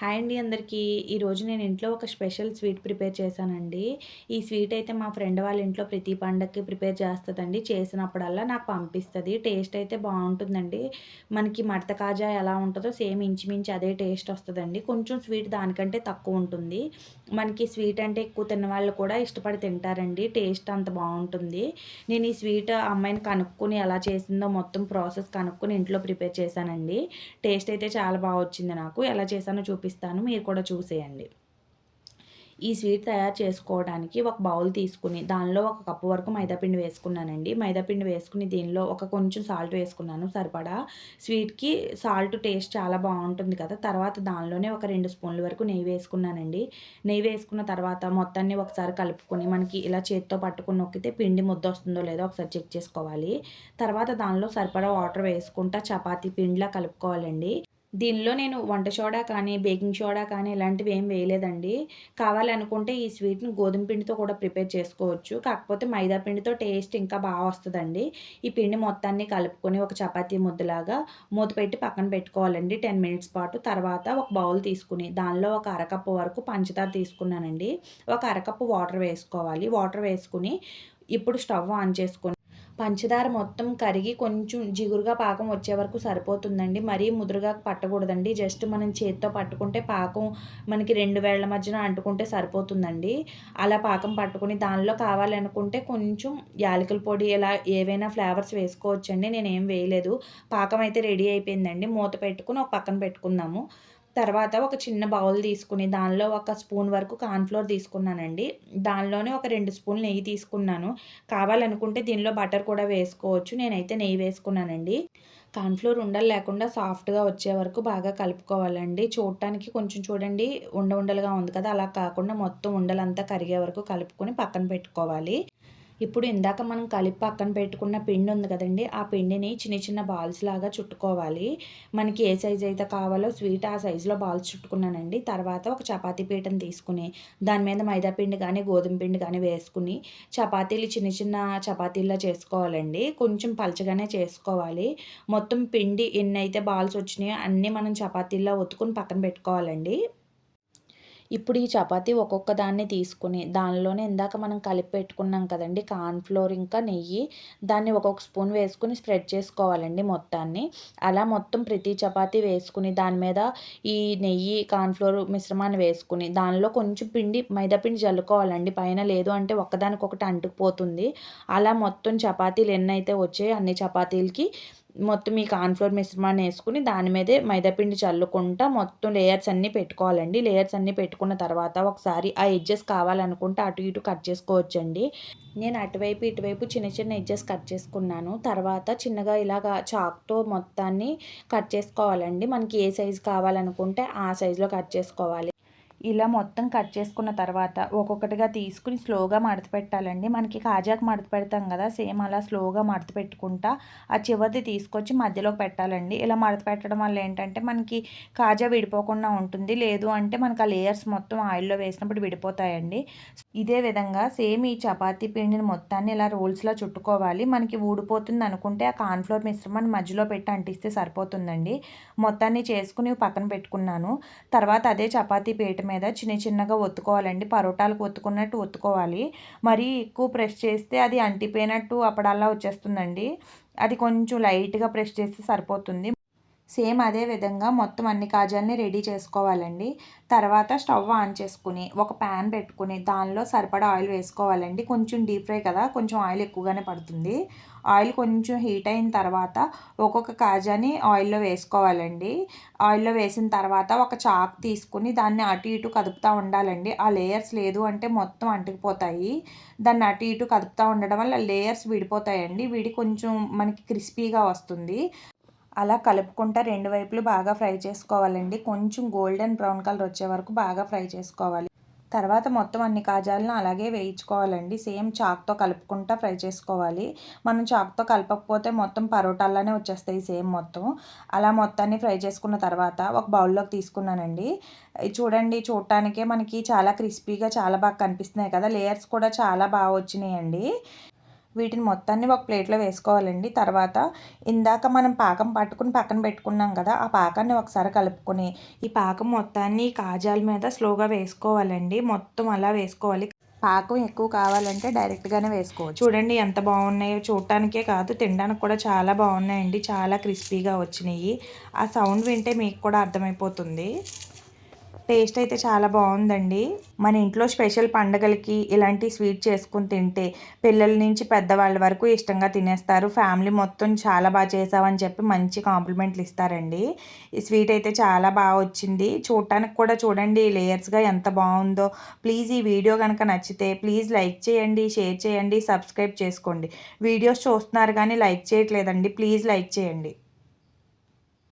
Hi అండి అందరికీ. ఈరోజు నేను ఇంట్లో ఒక స్పెషల్ స్వీట్ ప్రిపేర్ చేశానండి. ఈ స్వీట్ అయితే మా ఫ్రెండ్ వాళ్ళ ఇంట్లో ప్రతి పండగకి ప్రిపేర్ చేస్తుందండి. చేసినప్పుడల్లా నాకు పంపిస్తుంది. టేస్ట్ అయితే బాగుంటుందండి. మనకి మడత కాజా ఎలా ఉంటుందో సేమ్ ఇంచుమించు అదే టేస్ట్ వస్తుందండి. కొంచెం స్వీట్ దానికంటే తక్కువ ఉంటుంది. మనకి స్వీట్ అంటే ఎక్కువ తిన్నవాళ్ళు కూడా ఇష్టపడి తింటారండి. టేస్ట్ అంత బాగుంటుంది. నేను ఈ స్వీట్ అమ్మాయిని కనుక్కొని ఎలా చేసిందో మొత్తం ప్రాసెస్ కనుక్కొని ఇంట్లో ప్రిపేర్ చేశానండి. టేస్ట్ అయితే చాలా బాగా వచ్చింది నాకు. ఎలా చేశానో చూపిస్తాను. చూపిస్తాను మీరు కూడా చూసేయండి. ఈ స్వీట్ తయారు చేసుకోవడానికి ఒక బౌల్ తీసుకుని దానిలో ఒక కప్పు వరకు మైదాపిండి వేసుకున్నానండి. మైదాపిండి వేసుకుని దీనిలో ఒక కొంచెం సాల్ట్ వేసుకున్నాను సరిపడా స్వీట్కి సాల్ట్ టేస్ట్ చాలా బాగుంటుంది కదా. తర్వాత దానిలోనే ఒక రెండు స్పూన్ల వరకు నెయ్యి వేసుకున్నానండి. నెయ్యి వేసుకున్న తర్వాత మొత్తాన్ని ఒకసారి కలుపుకొని మనకి ఇలా చేతితో పట్టుకుని నొక్కితే పిండి ముద్ద వస్తుందో లేదో ఒకసారి చెక్ చేసుకోవాలి. తర్వాత దానిలో సరిపడా వాటర్ వేసుకుంటా చపాతీ పిండిలా కలుపుకోవాలండి. దీనిలో నేను వంట సోడా కానీ బేకింగ్ సోడా కానీ ఇలాంటివి ఏం వేయలేదండి. కావాలనుకుంటే ఈ స్వీట్ని గోధుమ పిండితో కూడా ప్రిపేర్ చేసుకోవచ్చు. కాకపోతే మైదా పిండితో టేస్ట్ ఇంకా బాగా వస్తుందండి. ఈ పిండి మొత్తాన్ని కలుపుకొని ఒక చపాతీ ముద్దలాగా మూత పెట్టి పక్కన పెట్టుకోవాలండి. టెన్ మినిట్స్ పాటు. తర్వాత ఒక బౌల్ తీసుకుని దానిలో ఒక అరకప్పు వరకు పంచదార తీసుకున్నానండి. ఒక అరకప్పు వాటర్ వేసుకోవాలి. వాటర్ వేసుకుని ఇప్పుడు స్టవ్ ఆన్ చేసుకొని పంచదార మొత్తం కరిగి కొంచెం జిగురుగా పాకం వచ్చే వరకు సరిపోతుందండి. మరీ ముదురుగా పట్టకూడదండి. జస్ట్ మనం చేతితో పట్టుకుంటే పాకం మనకి రెండు వేళ్ళ మధ్యన అంటుకుంటే సరిపోతుందండి. అలా పాకం పట్టుకుని దానిలో కావాలనుకుంటే కొంచెం యాలకుల పొడి ఇలా ఏవైనా ఫ్లేవర్స్ వేసుకోవచ్చండి. నేను ఏం వేయలేదు. పాకం అయితే రెడీ అయిపోయిందండి. మూత పెట్టుకుని ఒక పక్కన పెట్టుకుందాము. తర్వాత ఒక చిన్న బౌల్ తీసుకుని దానిలో ఒక స్పూన్ వరకు కార్న్ఫ్లోర్ తీసుకున్నానండి. దానిలోనే ఒక రెండు స్పూన్లు నెయ్యి తీసుకున్నాను. కావాలనుకుంటే దీనిలో బటర్ కూడా వేసుకోవచ్చు. నేనైతే నెయ్యి వేసుకున్నానండి. కార్న్ఫ్లోర్ ఉండలు లేకుండా సాఫ్ట్గా వచ్చే వరకు బాగా కలుపుకోవాలండి. చూడటానికి కొంచెం చూడండి ఉండ ఉండలుగా ఉంది కదా అలా కాకుండా మొత్తం ఉండలంతా కరిగే వరకు కలుపుకొని పక్కన పెట్టుకోవాలి. ఇప్పుడు ఇందాక మనం కలిపి పక్కన పెట్టుకున్న పిండి ఉంది కదండి ఆ పిండిని చిన్న చిన్న బాల్స్ లాగా చుట్టుకోవాలి. మనకి ఏ సైజ్ అయితే కావాలో స్వీట్ ఆ సైజులో బాల్స్ చుట్టుకున్నానండి. తర్వాత ఒక చపాతీ పీటను తీసుకుని దాని మీద మైదా పిండి కానీ గోధుమ పిండి కానీ వేసుకుని చపాతీలు చిన్న చిన్న చపాతీల్లో చేసుకోవాలండి. కొంచెం పలచగానే చేసుకోవాలి. మొత్తం పిండి ఎన్ని అయితే బాల్స్ వచ్చినాయో అన్నీ మనం చపాతీల్లో ఒత్తుకుని పక్కన పెట్టుకోవాలండి. ఇప్పుడు ఈ చపాతీ ఒక్కొక్క దాన్ని తీసుకుని దానిలోనే ఇందాక మనం కలిపి పెట్టుకున్నాం కదండి కార్న్ఫ్లోర్ ఇంకా నెయ్యి దాన్ని ఒక్కొక్క స్పూన్ వేసుకుని స్ప్రెడ్ చేసుకోవాలండి మొత్తాన్ని. అలా మొత్తం ప్రతి చపాతీ వేసుకుని దాని మీద ఈ నెయ్యి కార్న్ఫ్లోర్ మిశ్రమాన్ని వేసుకుని దానిలో కొంచెం పిండి మైదా పిండి జల్లుకోవాలండి పైన లేదు అంటే ఒకదానికొకటి అంటుకుపోతుంది. అలా మొత్తం చపాతీలు ఎన్నైతే వచ్చాయో అన్ని చపాతీలకి మొత్తం ఈ కార్న్ఫ్లోర్ మిశ్రమాన్ని వేసుకుని దాని మీదే మైదాపిండి చల్లుకుంటా మొత్తం లేయర్స్ అన్నీ పెట్టుకోవాలండి. లేయర్స్ అన్నీ పెట్టుకున్న తర్వాత ఒకసారి ఆ ఎడ్జెస్ కావాలనుకుంటే అటు ఇటు కట్ చేసుకోవచ్చండి. నేను అటువైపు ఇటువైపు చిన్న చిన్న ఎడ్జెస్ కట్ చేసుకున్నాను. తర్వాత చిన్నగా ఇలాగా చాక్తో మొత్తాన్ని కట్ చేసుకోవాలండి. మనకి ఏ సైజు కావాలనుకుంటే ఆ సైజులో కట్ చేసుకోవాలి. ఇలా మొత్తం కట్ చేసుకున్న తర్వాత ఒక్కొక్కటిగా తీసుకుని స్లోగా మడత పెట్టాలండి. మనకి కాజాకు మడత పెడతాం కదా సేమ్ అలా స్లోగా మడత పెట్టుకుంటా ఆ చివరిది తీసుకొచ్చి మధ్యలోకి పెట్టాలండి. ఇలా మడత పెట్టడం వల్ల ఏంటంటే మనకి కాజా విడిపోకుండా ఉంటుంది. లేదు అంటే మనకి ఆ లేయర్స్ మొత్తం ఆయిల్లో వేసినప్పుడు విడిపోతాయండి. ఇదే విధంగా సేమ్ ఈ చపాతీ పిండిని మొత్తాన్ని ఇలా రోల్స్లో చుట్టుకోవాలి. మనకి ఊడిపోతుంది అనుకుంటే ఆ కార్న్ఫ్లోర్ మిశ్రమాన్ని మధ్యలో పెట్టి అంటిస్తే సరిపోతుందండి. మొత్తాన్ని చేసుకుని పక్కన పెట్టుకున్నాను. తర్వాత అదే చపాతీ పీట మీద చిన్న చిన్నగా ఒత్తుకోవాలండి. పరోటాలకు ఒత్తుకున్నట్టు ఒత్తుకోవాలి. మరీ ఎక్కువ ప్రెస్ చేస్తే అది అంటిపోయినట్టు అప్పుడల్లా వచ్చేస్తుందండి. అది కొంచెం లైట్గా ప్రెస్ చేస్తే సరిపోతుంది. సేమ్ అదే విధంగా మొత్తం అన్ని కాజాలని రెడీ చేసుకోవాలండి. తర్వాత స్టవ్ ఆన్ చేసుకుని ఒక ప్యాన్ పెట్టుకుని దానిలో సరిపడా ఆయిల్ వేసుకోవాలండి. కొంచెం డీప్ ఫ్రై కదా కొంచెం ఆయిల్ ఎక్కువగానే పడుతుంది. ఆయిల్ కొంచెం హీట్ అయిన తర్వాత ఒక్కొక్క కాజాని ఆయిల్లో వేసుకోవాలండి. ఆయిల్లో వేసిన తర్వాత ఒక చాక్ తీసుకుని దాన్ని అటు ఇటు కదుపుతూ ఉండాలండి. ఆ లేయర్స్ లేదు అంటే మొత్తం అంటుకుపోతాయి. దాన్ని అటు ఇటు కదుపుతూ ఉండడం వల్ల లేయర్స్ విడిపోతాయండి. విడి కొంచెం మనకి క్రిస్పీగా వస్తుంది. అలా కలుపుకుంటా రెండు వైపులు బాగా ఫ్రై చేసుకోవాలండి. కొంచెం గోల్డెన్ బ్రౌన్ కలర్ వచ్చే వరకు బాగా ఫ్రై చేసుకోవాలి. తర్వాత మొత్తం అన్ని కాజాలను అలాగే వేయించుకోవాలండి. సేమ్ చాక్తో కలుపుకుంటా ఫ్రై చేసుకోవాలి. మనం చాక్తో కలపకపోతే మొత్తం పరోటాల్లోనే వచ్చేస్తాయి సేమ్ మొత్తం. అలా మొత్తాన్ని ఫ్రై చేసుకున్న తర్వాత ఒక బౌల్లోకి తీసుకున్నానండి. చూడండి చూడటానికే మనకి చాలా క్రిస్పీగా చాలా బాగా కనిపిస్తున్నాయి కదా. లేయర్స్ కూడా చాలా బాగా వచ్చినాయండి. వీటిని మొత్తాన్ని ఒక ప్లేట్లో వేసుకోవాలండి. తర్వాత ఇందాక మనం పాకం పట్టుకుని పక్కన పెట్టుకున్నాం కదా ఆ పాకాన్ని ఒకసారి కలుపుకొని ఈ పాకం మొత్తాన్ని కాజాల మీద స్లోగా వేసుకోవాలండి. మొత్తం అలా వేసుకోవాలి. పాకం ఎక్కువ కావాలంటే డైరెక్ట్గానే వేసుకోవచ్చు. చూడండి ఎంత బాగున్నాయో. చూడటానికే కాదు తినడానికి కూడా చాలా బాగున్నాయండి. చాలా క్రిస్పీగా వచ్చినాయి. ఆ సౌండ్ వింటే మీకు కూడా అర్థమైపోతుంది. టేస్ట్ అయితే చాలా బాగుందండి. మన ఇంట్లో స్పెషల్ పండగలకి ఇలాంటి స్వీట్ చేసుకుని తింటే పిల్లల నుంచి పెద్దవాళ్ళ వరకు ఇష్టంగా తినేస్తారు. ఫ్యామిలీ మొత్తం చాలా బాగా చేసావని చెప్పి మంచి కాంప్లిమెంట్లు ఇస్తారండి. ఈ స్వీట్ అయితే చాలా బాగా వచ్చింది. చూడటానికి కూడా చూడండి లేయర్స్గా ఎంత బాగుందో. ప్లీజ్ ఈ వీడియో కనుక నచ్చితే ప్లీజ్ లైక్ చేయండి షేర్ చేయండి సబ్స్క్రైబ్ చేసుకోండి. వీడియోస్ చూస్తున్నారు కానీ లైక్ చేయట్లేదండి. ప్లీజ్ లైక్ చేయండి.